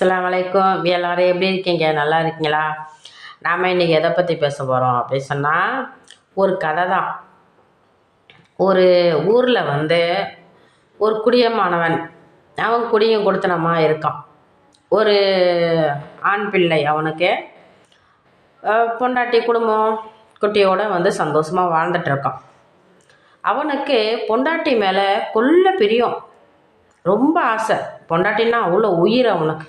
அஸ்ஸலாமு வலைக்கும் எல்லாரும் எப்படி இருக்கீங்க? நல்லா இருக்கீங்களா? நாம் இன்றைக்கி எதை பற்றி பேச போகிறோம் அப்படின்னு சொன்னால் ஒரு கதை தான். ஒரு ஊரில் வந்து ஒரு குடியமானவன் அவன் குடியும் கொடுத்தனமா இருக்கான். ஒரு ஆண் பிள்ளை அவனுக்கு பொண்டாட்டி குடும்பம் குட்டியோட வந்து சந்தோஷமாக வாழ்ந்துட்டுருக்கான் அவனுக்கு பொண்டாட்டி மேலே கொல்ல பிரியம். ரொம்ப ஆசை. பொண்டாட்டின்னா அவ்வளோ உயிர் அவனுக்கு.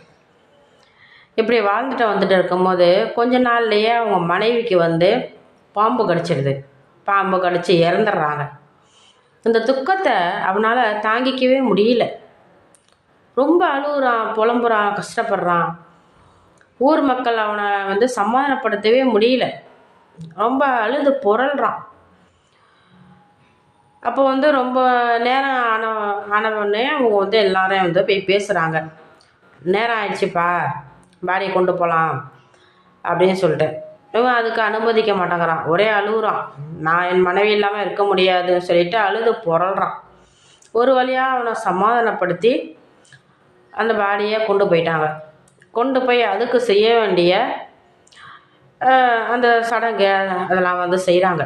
இப்படி வாழ்ந்துட்டு வந்துட்டு இருக்கும்போது கொஞ்ச நாள்லையே அவங்க மனைவிக்கு வந்து பாம்பு கடிச்சிடுது பாம்பு கடிச்சு இறந்துடுறாங்க. இந்த துக்கத்தை அவனால் தாங்கிக்கவே முடியல. ரொம்ப அழுகுறான் புலம்புறான் கஷ்டப்படுறான். ஊர் மக்கள் அவனை வந்து சமாதானப்படுத்தவே முடியல. ரொம்ப அழுது புரள்றான். அப்போ வந்து ரொம்ப நேரம் ஆன ஆனவுடனே அவங்க வந்து எல்லாரையும் வந்து போய் பேசுகிறாங்க நேரம் ஆயிடுச்சுப்பா. பாடியை கொண்டு போகலாம் அப்படின்னு சொல்லிட்டு இவன் அதுக்கு அனுமதிக்க மாட்டேங்கிறான். ஒரே அழுகுறான். நான் என் மனைவி இல்லாமல் இருக்க முடியாதுன்னு சொல்லிட்டு அழுது புரள்றான் ஒரு வழியாக அவனை சமாதானப்படுத்தி அந்த பாடியை கொண்டு போயிட்டாங்க. கொண்டு போய் அதுக்கு செய்ய வேண்டிய அந்த சடங்கு அதெல்லாம் வந்து செய்கிறாங்க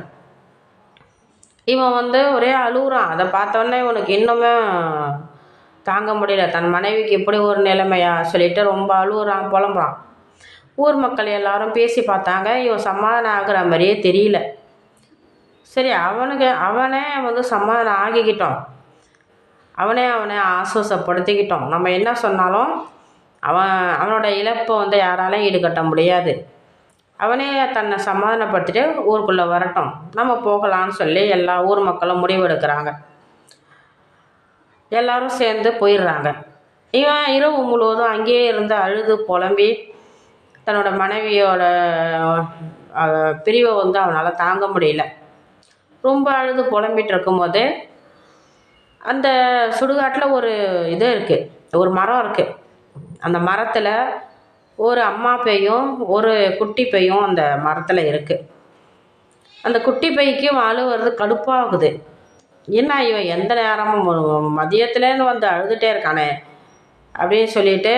இவன் வந்து ஒரே அழுகுறான். அதை பார்த்தோன்னே இவனுக்கு இன்னுமே தாங்க முடியல. தன் மனைவிக்கு இப்படி ஒரு நிலைமையா? சொல்லிட்டு ரொம்ப அழுகுறான் புலம்புறான் ஊர் மக்கள் எல்லாரும் பேசி பார்த்தாங்க. இவன் சமாதானம் ஆகுற மாதிரியே தெரியல. சரி அவனுக்கு அவனே வந்து சமாதானம் ஆகிக்கிட்டோம். அவனே அவனை ஆசுவாசப்படுத்திக்கிட்டோம். நம்ம என்ன சொன்னாலும் அவன் அவனோட இழப்பை வந்து யாராலையும் ஈடுகட்ட முடியாது. அவனே தன்னை சமாதானப்படுத்திட்டு ஊருக்குள்ளே வரட்டும். நம்ம போகலான்னு சொல்லி எல்லா ஊர் மக்களும் முடிவெடுக்கிறாங்க எல்லாரும் சேர்ந்து போயிடுறாங்க. இவன் இரவு முழுவதும் அங்கேயே இருந்து அழுது புலம்பி தன்னோட மனைவியோட பிரிவை வந்து அவனால் தாங்க முடியல. ரொம்ப அழுது புலம்பிகிட்டு இருக்கும்போது அந்த சுடுகாட்டில் ஒரு இது இருக்குது ஒரு மரம் இருக்குது அந்த மரத்தில் ஒரு அம்மா பையும் ஒரு குட்டி பையும் அந்த மரத்தில் இருக்குது அந்த குட்டி பைக்கு அழுவுறது கடுப்பாகுது. என்ன இவன் எந்த நேரமும் மதியத்துலேருந்து வந்து அழுதுகிட்டே இருக்கானே அப்படின்னு சொல்லிட்டு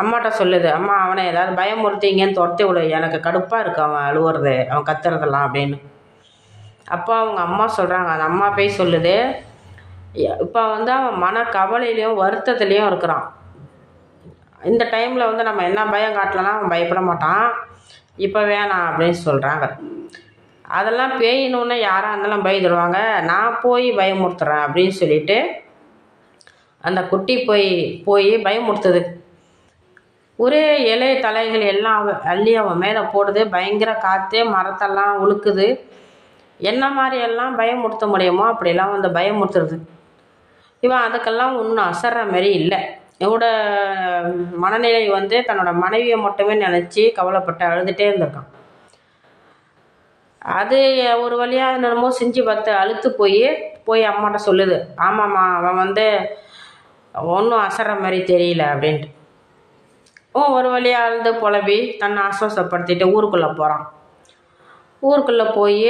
அம்மாட்ட சொல்லுது. அம்மா அவனை ஏதாவது பயமுறுத்திங்கன்னு துரத்தி விடு. எனக்கு கடுப்பாக இருக்கு அவன் அழுவுறது அவன் கத்துறதெல்லாம் அப்படின்னு. அப்போ அவங்க அம்மா சொல்கிறாங்க அந்த அம்மா போய் சொல்லுது இப்போ வந்து அவன் மன கவலையிலையும் வருத்தத்துலேயும் இருக்கிறான். இந்த டைமில் வந்து நம்ம என்ன பயம் காட்டலன்னா அவன் பயப்பட மாட்டான். இப்போ வேணாம் அப்படின்னு சொல்கிறாங்க அதெல்லாம் பேயினோன்னே யாராக இருந்தாலும் பயந்துடுவாங்க நான் போய் பயமுறுத்துறேன் அப்படின்னு சொல்லிட்டு அந்த குட்டி போய் போய் பயமுறுத்துது. ஒரே இலை தலைகள் எல்லாம் அள்ளி அவன் மேலே போடுது. பயங்கர காற்று மரத்தெல்லாம் உழுக்குது. என்ன மாதிரியெல்லாம் பயமுறுத்த முடியுமோ அப்படிலாம் வந்து பயமுறுத்துறது. இவன் அதுக்கெல்லாம் ஒன்றும் அசர்ற மாதிரி இல்லை. இவனோட மனநிலை வந்து தன்னோட மனைவியை மட்டுமே நினச்சி கவலைப்பட்டு அழுதுகிட்டே இருந்திருக்கான். அது ஒரு வழியாக என்னென்னமோ செஞ்சு பார்த்து அழுத்து போய் போய் அம்மாட்ட சொல்லுது. ஆமாம்மா அவன் வந்து ஒன்றும் அசர மாதிரி தெரியல அப்படின்ட்டு. ஓ ஒரு வழியாக அழுது புலம்பி தன்னை ஆஸ்வாசப்படுத்திட்டு ஊருக்குள்ளே போகிறான் ஊருக்குள்ளே போய்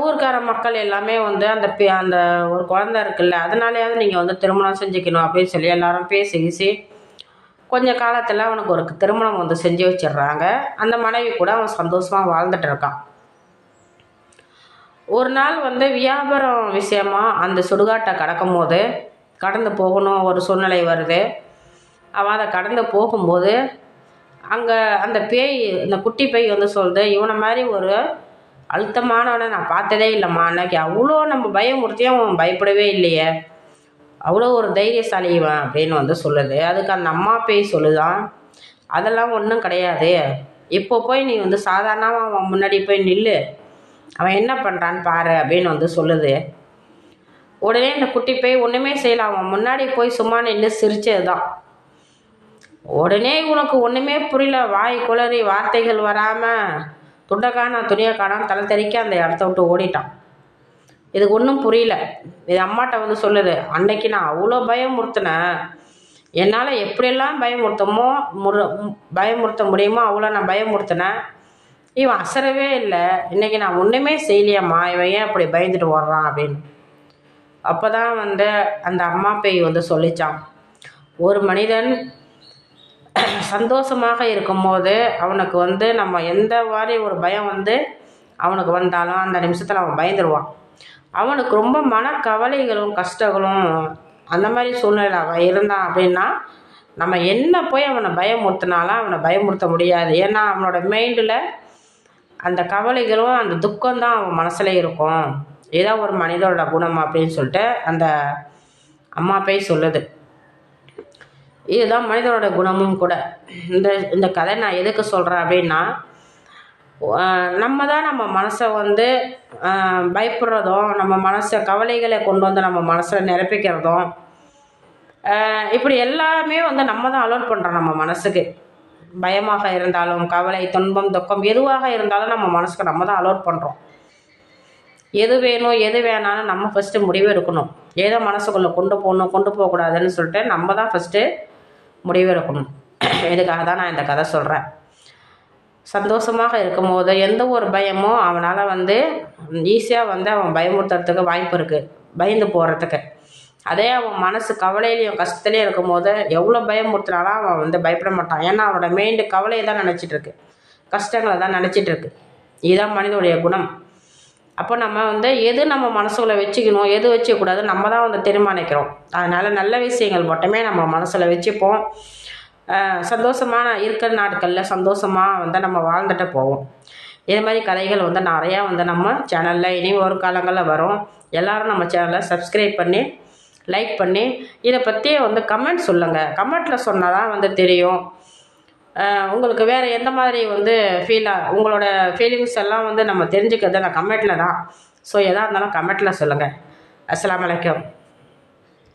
ஊருக்கார மக்கள் எல்லாமே வந்து அந்த பே- அந்த ஒரு குழந்த இருக்குல்ல அதனாலேயாவது நீங்கள் வந்து திருமணம் செஞ்சுக்கணும் அப்படின்னு சொல்லி எல்லாரும் பேசி கொஞ்ச காலத்தில் அவனுக்கு ஒரு திருமணம் வந்து செஞ்சு வச்சிடுறாங்க. அந்த மனைவி கூட அவன் சந்தோஷமாக வாழ்ந்துட்டு இருக்கான். ஒரு நாள் வந்து வியாபாரம் விஷயமா அந்த சுடுகாட்டை கடக்கும் போது கடந்து போகணும் ஒரு சூழ்நிலை வருது. அவன் அதை கடந்து போகும்போது அங்கே அந்த பேய் இந்த குட்டி பேய் வந்து சொல்லுது இவனை மாதிரி ஒரு அழுத்தமானவனை நான் பார்த்ததே இல்லைம்மா. அன்னைக்கு அவ்வளோ நம்ம பயமுறுத்தியும் அவன் பயப்படவே இல்லையே. அவ்வளோ ஒரு தைரியசாலி இவன் அப்படின்னு வந்து சொல்லுது. அதுக்கு அந்த அம்மா பேய் சொல்லுதான் அதெல்லாம் ஒன்றும் கிடையாது. இப்போ போய் நீ வந்து சாதாரணமாக அவன் முன்னாடி போய் நில்லு. அவன் என்ன பண்ணுறான்னு பாரு அப்படின்னு வந்து சொல்லுது. உடனே இந்த குட்டி போய் ஒன்றுமே செய்யலாம் அவன் முன்னாடி போய் சும்மா நின்று சிரிச்சது தான் உடனே உனக்கு ஒன்றுமே புரியல. வாய் குளறி வார்த்தைகள் வராமல் துண்டக்கான துணியக்கான தலை தெறிக்க அந்த இடத்த விட்டு ஓடிட்டான். இதுக்கு ஒன்றும் புரியல. இது அம்மாட்ட வந்து சொல்லுது அன்னைக்கு நான் அவ்வளோ பயமுறுத்தினேன் என்னால் எப்படியெல்லாம் பயமுறுத்தமோ முற பயமுறுத்த முடியுமோ அவ்வளோ நான் பயமுறுத்தினேன் இவன் அசரவே இல்லை. இன்னைக்கு நான் ஒன்றுமே செய்யலையம்மா இவன் ஏன் அப்படி பயந்துட்டு ஓடுறான்? அப்படின்னு. அப்போ தான் வந்து அந்த அம்மா பேய் வந்து சொல்லிச்சான் ஒரு மனிதன் சந்தோஷமாக இருக்கும்போது அவனுக்கு வந்து நம்ம எந்த மாதிரி ஒரு பயம் வந்து அவனுக்கு வந்தாலும் அந்த நிமிஷத்தில் அவன் பயந்துருவான். அவனுக்கு ரொம்ப மனக்கவலைகளும் கஷ்டங்களும் அந்த மாதிரி சூழ்நிலையில் அவன் இருந்தான் அப்படின்னா நம்ம என்ன போய் அவனை பயமுறுத்தினாலும் அவனை பயமுறுத்த முடியாது. ஏன்னா அவனோட மைண்டில் அந்த கவலைகளும் அந்த துக்கம்தான் அவன் மனசில் இருக்கும். ஏதோ ஒரு மனிதனோட குணம் அப்படின்னு சொல்லிட்டு அந்த அம்மா போய் சொல்லுது. இதுதான் மனிதனோட குணமும் கூட. இந்த இந்த கதை நான் எதுக்கு சொல்கிறேன் அப்படின்னா நம்ம தான் நம்ம மனசை வந்து பயப்படுறதும் நம்ம மனசை கவலைகளை கொண்டு வந்து நம்ம மனசில் நிரப்பிக்கிறதும் இப்படி எல்லாமே வந்து நம்ம தான் அலோட் பண்ணுறோம் நம்ம மனசுக்கு. பயமாக இருந்தாலும் கவலை துன்பம் துக்கம் எதுவாக இருந்தாலும் நம்ம மனசுக்கு நம்ம தான் அலோட் பண்ணுறோம் எது வேணும் எது வேணாலும் நம்ம ஃபஸ்ட்டு முடிவு எடுக்கணும். ஏதோ மனசுக்குள்ளே கொண்டு போகணும் கொண்டு போகக்கூடாதுன்னு சொல்லிட்டு நம்ம தான் ஃபஸ்ட்டு முடிவு எடுக்கணும். இதுக்காக தான் நான் இந்த கதை சொல்கிறேன் சந்தோஷமாக இருக்கும்போது எந்த ஒரு பயமும் அவனால் வந்து ஈஸியாக வந்து அவன் பயமுறுத்துறதுக்கு வாய்ப்பு இருக்குது பயந்து போகிறதுக்கு அதே அவன் மனசு கவலையிலையும் கஷ்டத்துலேயும் இருக்கும்போது எவ்வளோ பயமுறுத்தினாலும் அவன் வந்து பயப்பட மாட்டான். ஏன்னா அவனோட மெயின் கவலையை தான் நினச்சிட்ருக்கு கஷ்டங்களை தான் நினச்சிட்ருக்கு இதுதான் மனிதனுடைய குணம். அப்போ நம்ம வந்து எது நம்ம மனசுக்குள்ளே வச்சுக்கணும் எது வச்சுக்கூடாது நம்ம தான் வந்து தீர்மானிக்கிறோம். அதனால் நல்ல விஷயங்கள் மட்டுமே நம்ம மனசில் வச்சுப்போம். சந்தோஷமான இருக்கிற நாட்களில் சந்தோஷமாக வந்து நம்ம வாழ்ந்துட்டு போவோம். இதே மாதிரி கதைகள் வந்து நிறையா வந்து நம்ம சேனலில் இனி ஒரு காலங்களில் வரும். எல்லாரும் நம்ம சேனலை சப்ஸ்கிரைப் பண்ணி லைக் பண்ணி இதை பற்றி வந்து கமெண்ட் சொல்லுங்கள் கமெண்ட்டில் சொன்னால் தான் வந்து தெரியும். உங்களுக்கு வேறு எந்த மாதிரி வந்து ஃபீலாக உங்களோட ஃபீலிங்ஸ் எல்லாம் வந்து நம்ம தெரிஞ்சுக்கிறது அந்த கமெண்ட்டில் தான். ஸோ எதாக இருந்தாலும் கமெண்ட்டில் சொல்லுங்கள் அஸ்லாம் வலைக்கம்